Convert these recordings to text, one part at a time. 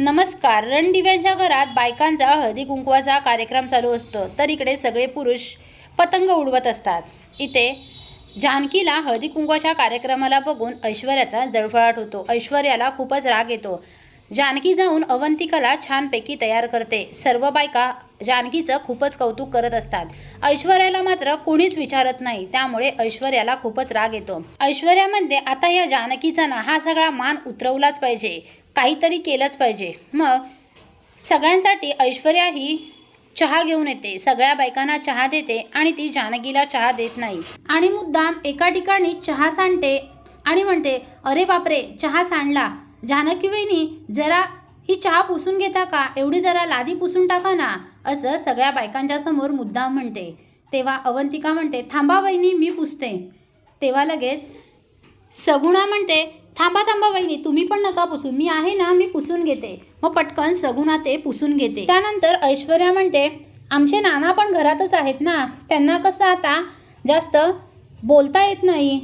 नमस्कार. रणदिव्यांच्या घरात बायकांचा हळदी कुंकवाचा कार्यक्रम चालू असतो तर इकडे सगळे पुरुष पतंग उडवत असतात. इथे जानकीला हळदी कुंकवाच्या कार्यक्रमाला बघून ऐश्वर्याचा जळफळाट होतो. ऐश्वर्याला खूपच राग येतो. जानकी जाऊन अवंतिकाला छानपैकी तयार करते. सर्व बायका जानकीचं खूपच कौतुक करत असतात. ऐश्वर्याला मात्र कोणीच विचारत नाही त्यामुळे ऐश्वर्याला खूपच राग येतो. ऐश्वर्यामध्ये आता या जानकीचा ना हा सगळा मान उतरवलाच पाहिजे. काहीतरी केलंच पाहिजे. मग सगळ्यांसाठी ऐश्वर्या ही चहा घेऊन येते. सगळ्या बायकांना चहा देते आणि ती जानकीला चहा देत नाही. आणि मुद्दाम एका ठिकाणी चहा सांडते आणि म्हणते अरे बापरे चहा सांडला. जानकी वहिनी जरा ही चहा पुसून घेता का? एवढी जरा लादी पुसून टाका ना. असं सगळ्या बायकांच्या समोर मुद्दाम म्हणते. तेव्हा अवंतिका म्हणते थांबा वहिनी मी पुसते. तेव्हा लगेच सगुणा म्हणते थांबा थांबा वहिनी तुम्ही पण नका पुसून मी आहे ना मी पुसून घेते. मग पटकन सगुणा ते पुसून घेते. त्यानंतर ऐश्वर्या म्हणते आमचे नाना पण घरातच आहेत ना. त्यांना कसं आता जास्त बोलता येत नाही?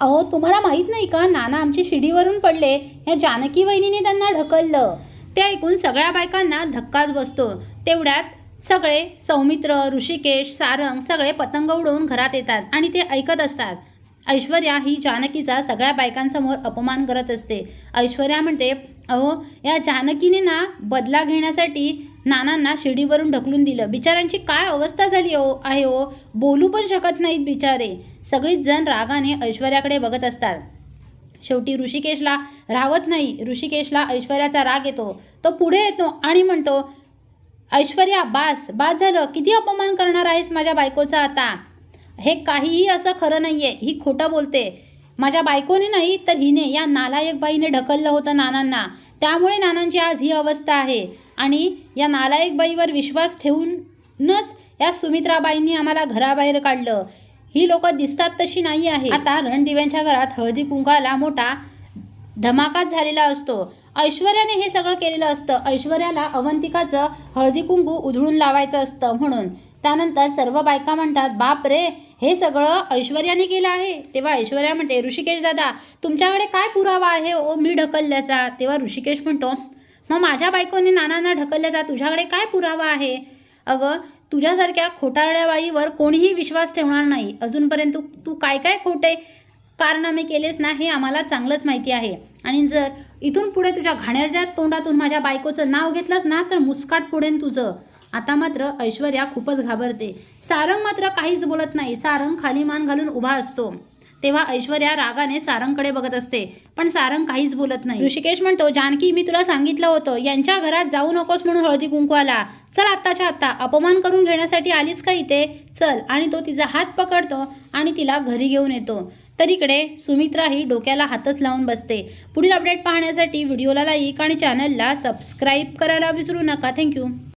अहो तुम्हाला माहीत नाही का? नाना आमची शिडीवरून पडले. या जानकी वहिनीने त्यांना ढकललं. ते ऐकून सगळ्या बायकांना धक्काच बसतो. तेवढ्यात सगळे सौमित्र ऋषिकेश सारंग सगळे पतंग उडवून घरात येतात आणि ते ऐकत असतात. ऐश्वर्या ही जानकीचा सगळ्या बायकांसमोर अपमान करत असते. ऐश्वर्या म्हणते अहो या जानकीने ना बदला घेण्यासाठी नानांना शिडीवरून ढकलून दिलं. बिचाऱ्यांची काय अवस्था झाली हो आहे हो बोलू पण शकत नाहीत बिचारे. सगळीच जण रागाने ऐश्वर्याकडे बघत असतात. शेवटी ऋषिकेशला राहत नाही. ऋषिकेशला ऐश्वर्याचा राग येतो. तो पुढे येतो आणि म्हणतो ऐश्वर्या बास बास झालं. किती अपमान करणार आहेस माझ्या बायकोचा आता? हे काहीही असं खरं नाही आहे ही खोटं बोलते. माझ्या बायकोने नाही तर हिने या नालायक बाईने ढकललं होतं नानांना. त्यामुळे नानांची आज ही अवस्था आहे. आणि या नालायक बाईवर विश्वास ठेवूनच या सुमित्राबाईंनी आम्हाला घराबाहेर काढलं. ही लोक दिसतात तशी नाही आहे आता रणदिव्यांच्या घरात हळदी कुंकाला मोठा धमाकाच झालेला असतो. ऐश्वर्याने हे सगळं केलेलं असतं. ऐश्वर्याला अवंतिकाचं हळदी कुंकू उधळून लावायचं असतं म्हणून. त्यानंतर सर्व बायका म्हणतात बाप रे हे सगळं ऐश्वर्याने केलं आहे. तेव्हा ऐश्वर्या म्हणते ऋषिकेश दादा तुमच्याकडे काय पुरावा आहे? ओ मी ढकलल्याचा. तेव्हा ऋषिकेश म्हणतो मग माझ्या बायकोने नानांना ढकलल्याचा तुझ्याकडे काय पुरावा आहे? अगं तुझ्यासारख्या खोटारड्या बाईवर कोणीही विश्वास ठेवणार नाही. अजूनपर्यंत तू तू काय काय खोटे कारनामे केलेस ना हे आम्हाला चांगलंच माहिती आहे. आणि जर इथून पुढे तुझ्या घाणेरड्या तोंडातून माझ्या बायकोचं नाव घेतलंस ना तर मुस्काट फोडेन तुझं. आता मात्र ऐश्वर्या खूपच घाबरते. सारंग मात्र काहीच बोलत नाही. सारंग खाली मान घालून उभा असतो. तेव्हा ऐश्वर्या रागाने सारंगकडे बघत असते पण सारंग काहीच बोलत नाही. ऋषिकेश म्हणतो जानकी मी तुला सांगितलं होतं यांच्या घरात जाऊ नकोस म्हणून हळदी कुंकू आला चल आत्ताच्या आत्ता अपमान करून घेण्यासाठी आलीच का इथे? चल. आणि तो तिचा हात पकडतो आणि तिला घरी घेऊन येतो. तर इकडे सुमित्रा ही डोक्याला हातच लावून बसते. पुढील अपडेट पाहण्यासाठी व्हिडिओला लाईक आणि चॅनलला सबस्क्राईब करायला विसरू नका. थँक्यू.